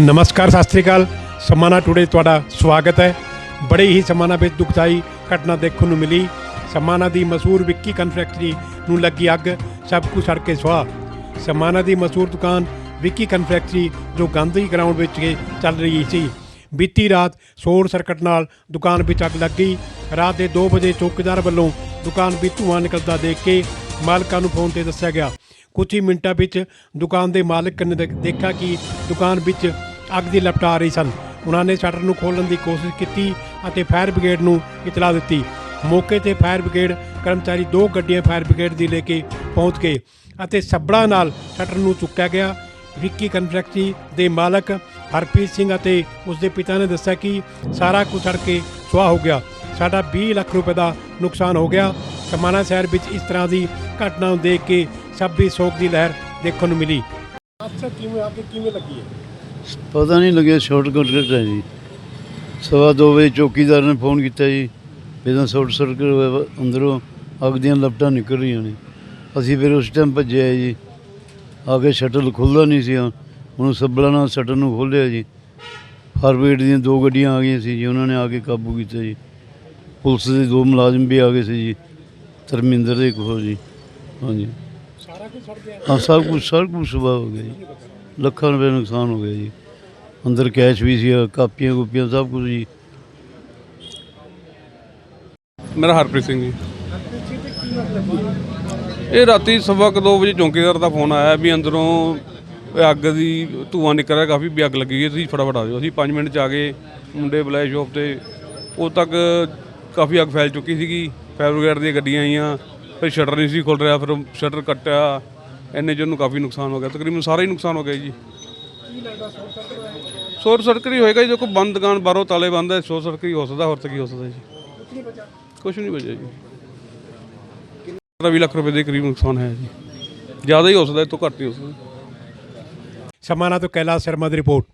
ਨਮਸਕਾਰ, ਸਤਿ ਸ੍ਰੀ ਅਕਾਲ। ਸਮਾਨਾ ਟੂਡੇ ਤੁਹਾਡਾ ਸਵਾਗਤ ਹੈ। ਬੜੇ ਹੀ ਸਮਾਨਾ ਵਿੱਚ ਦੁਖਦਾਈ ਘਟਨਾ ਦੇਖਣ ਨੂੰ ਮਿਲੀ। ਸਮਾਨਾ ਦੀ ਮਸ਼ਹੂਰ ਵਿੱਕੀ ਕਨਫੈਕਟਰੀ ਨੂੰ ਲੱਗੀ ਅੱਗ, ਸਭ ਕੁਝ ਸੜ ਕੇ ਸੁਆਹ। ਸਮਾਨਾ ਦੀ ਮਸ਼ਹੂਰ ਦੁਕਾਨ ਵਿੱਕੀ ਕਨਫੈਕਟਰੀ ਜੋ ਗਾਂਧੀ ਗਰਾਊਂਡ ਵਿੱਚ ਚੱਲ ਰਹੀ ਸੀ। ਬੀਤੀ ਰਾਤ ਸ਼ੋਰ ਸਰਕਟ ਨਾਲ ਦੁਕਾਨ ਵਿੱਚ ਅੱਗ ਲੱਗ ਗਈ। ਰਾਤ ਦੇ 2 ਵਜੇ ਚੌਕੀਦਾਰ ਵੱਲੋਂ ਦੁਕਾਨ ਵਿੱਚ ਧੂੰਆਂ ਨਿਕਲਦਾ ਦੇਖ ਕੇ ਮਾਲਕਾਂ ਨੂੰ ਫੋਨ ਤੇ ਦੱਸਿਆ ਗਿਆ। ਕੁਝ ਹੀ ਮਿੰਟਾਂ ਵਿੱਚ ਦੁਕਾਨ ਦੇ ਮਾਲਕ ਨੇ ਦੇਖਿਆ ਕਿ ਦੁਕਾਨ ਵਿੱਚ ਅੱਗ ਦੀ ਲਪਟ ਆ ਰਹੀ ਸਨ। ਉਹਨਾਂ ਨੇ ਸ਼ਟਰ ਨੂੰ ਖੋਲ੍ਹਣ ਦੀ ਕੋਸ਼ਿਸ਼ ਕੀਤੀ ਅਤੇ ਫਾਇਰ ਬ੍ਰਿਗੇਡ ਨੂੰ ਇਤਲਾਹ ਦਿੱਤੀ। ਮੌਕੇ ਤੇ ਫਾਇਰ ਬ੍ਰਿਗੇਡ ਕਰਮਚਾਰੀ ਦੋ ਗੱਡੀਆਂ ਫਾਇਰ ਬ੍ਰਿਗੇਡ ਦੀ ਲੈ ਕੇ ਪਹੁੰਚ ਗਏ ਅਤੇ ਸੱਬੜਾ ਨਾਲ ਸ਼ਟਰ ਨੂੰ ਚੁੱਕਿਆ ਗਿਆ। ਵਿੱਕੀ ਕੰਟਰੈਕਟਰੀ ਦੇ ਮਾਲਕ ਹਰਪ੍ਰੀਤ ਸਿੰਘ ਅਤੇ ਉਸ ਦੇ ਪਿਤਾ ਨੇ ਦੱਸਿਆ ਕਿ ਸਾਰਾ ਕੁਝ ਸੜ ਕੇ ਸੁਆਹ ਹੋ ਗਿਆ। ਸਾਡਾ 20 ਲੱਖ ਰੁਪਏ ਦਾ ਨੁਕਸਾਨ ਹੋ ਗਿਆ। ਸਮਾਣਾ ਸ਼ਹਿਰ ਵਿੱਚ ਇਸ ਤਰ੍ਹਾਂ ਦੀ ਘਟਨਾ ਨੂੰ ਦੇਖ ਕੇ ਸਭ ਦੀ ਸੋਗ ਦੀ ਲਹਿਰ ਦੇਖਣ ਨੂੰ ਮਿਲੀ। ਅੱਛਾ ਕਿਵੇਂ ਅੱਗ ਕਿਵੇਂ ਲੱਗੀ ਹੈ ਪਤਾ ਨਹੀਂ ਲੱਗਿਆ ਸ਼ਾਰਟ ਸਰਕਟ ਹੈ ਜੀ। ਸਵਾ ਦੋ ਵਜੇ ਚੌਕੀਦਾਰ ਨੇ ਫੋਨ ਕੀਤਾ ਜੀ ਜਦੋਂ ਸ਼ਾਰਟ ਸਰਕਟ ਹੋਇਆ ਵਾ, ਅੰਦਰੋਂ ਅੱਗ ਦੀਆਂ ਲਪਟਾਂ ਨਿਕਲ ਰਹੀਆਂ ਨੇ। ਅਸੀਂ ਫਿਰ ਉਸ ਟਾਈਮ ਭੱਜੇ ਆਏ ਜੀ। ਆ ਕੇ ਸ਼ਟਲ ਖੁੱਲ੍ਹਦਾ ਨਹੀਂ ਸੀ ਉਹਨੂੰ ਸੱਬਲਾ ਨਾਲ ਸ਼ਟਲ ਨੂੰ ਖੋਲ੍ਹਿਆ ਜੀ। ਫਾਇਰ ਬ੍ਰਿਗੇਡ ਦੀਆਂ ਦੋ ਗੱਡੀਆਂ ਆ ਗਈਆਂ ਸੀ ਜੀ ਉਹਨਾਂ ਨੇ ਆ ਕੇ ਕਾਬੂ ਕੀਤਾ ਜੀ। ਪੁਲਿਸ ਦੇ ਦੋ ਮੁਲਾਜ਼ਮ ਵੀ ਆ ਗਏ ਸੀ ਜੀ। ਧਰਮਿੰਦਰ ਦੇ ਕੋਲ ਜੀ। ਹਾਂਜੀ। ਸਾਰਾ ਕੁਝ ਸੜ ਗਿਆ ਹਾਂ, ਸਭ ਕੁਝ ਸਭ ਕੁਝ ਸੁਭਾਅ ਹੋ ਗਿਆ ਜੀ। ਲੱਖਾਂ ਰੁਪਏ ਦਾ ਨੁਕਸਾਨ ਹੋ ਗਿਆ ਜੀ। ਅੰਦਰ ਕੈਸ਼ ਵੀ ਸੀ, ਕਾਪੀਆਂ ਕੁਪੀਆਂ ਸਭ ਕੁਝ ਜੀ। ਮੇਰਾ ਹਰਪ੍ਰੀਤ ਸਿੰਘ ਜੀ। ਇਹ ਰਾਤੀ ਸਵਾ ਕੁ ਦੋ ਵਜੇ ਚੌਂਕੀਦਾਰ ਦਾ ਫੋਨ ਆਇਆ ਵੀ ਅੰਦਰੋਂ ਅੱਗ ਦੀ ਧੂਆਂ ਨਿਕਲ ਰਿਹਾ, ਕਾਫੀ ਵੀ ਅੱਗ ਲੱਗੀ ਹੈ, ਤੁਸੀਂ ਫਟਾਫਟ ਆ ਜਾਓ। ਅਸੀਂ 5 ਮਿੰਟ ਚ ਆ ਗਏ, ਮੁੰਡੇ ਬੁਲਾਏ ਸ਼ੋਪ ਤੇ। ਉਦੋਂ ਤੱਕ ਕਾਫੀ ਅੱਗ ਫੈਲ ਚੁੱਕੀ ਸੀਗੀ, ਫਾਇਰ ਬ੍ਰਿਗੇਡ ਦੀਆਂ ਗੱਡੀਆਂ ਆਈਆਂ। ਫਿਰ ਸ਼ਟਰ ਨਹੀਂ ਸੀ ਖੁੱਲ ਰਿਹਾ, ਫਿਰ ਸ਼ਟਰ ਕੱਟਿਆ। ਇੰਨੇ ਚ ਉਹਨੂੰ ਕਾਫੀ ਨੁਕਸਾਨ ਹੋ ਗਿਆ, ਤਕਰੀਬਨ ਸਾਰਾ ਹੀ ਨੁਕਸਾਨ ਹੋ ਗਿਆ ਜੀ। ਸ਼ੋਰ ਸਰਕਟ ਹੀ ਹੋਏਗਾ ਜੀ, ਦੇਖੋ, ਬੰਦ ਦੁਕਾਨ ਬਾਹਰੋਂ ਤਾਲੇ ਬੰਦ ਹੈ, ਸ਼ੋਰ ਸਰਕਟ ਹੀ ਹੋ ਸਕਦਾ, ਹੋਰ ਤਾਂ ਕੀ ਹੋ ਸਕਦਾ ਜੀ। ਕੁਛ ਨਹੀਂ ਬਚਿਆ ਜੀ। 20 ਲੱਖ ਰੁਪਏ ਦੇ ਕਰੀਬ ਨੁਕਸਾਨ ਹੈ ਜੀ। ਜ਼ਿਆਦਾ ਹੀ ਹੋ ਸਕਦਾ, ਇਹ ਤੋਂ ਘੱਟ ਹੀ ਹੋ ਸਕਦਾ। ਸਮਾਨਾ ਤੋਂ ਕੈਲਾਸ਼ ਸ਼ਰਮਾ ਦੀ ਰਿਪੋਰਟ।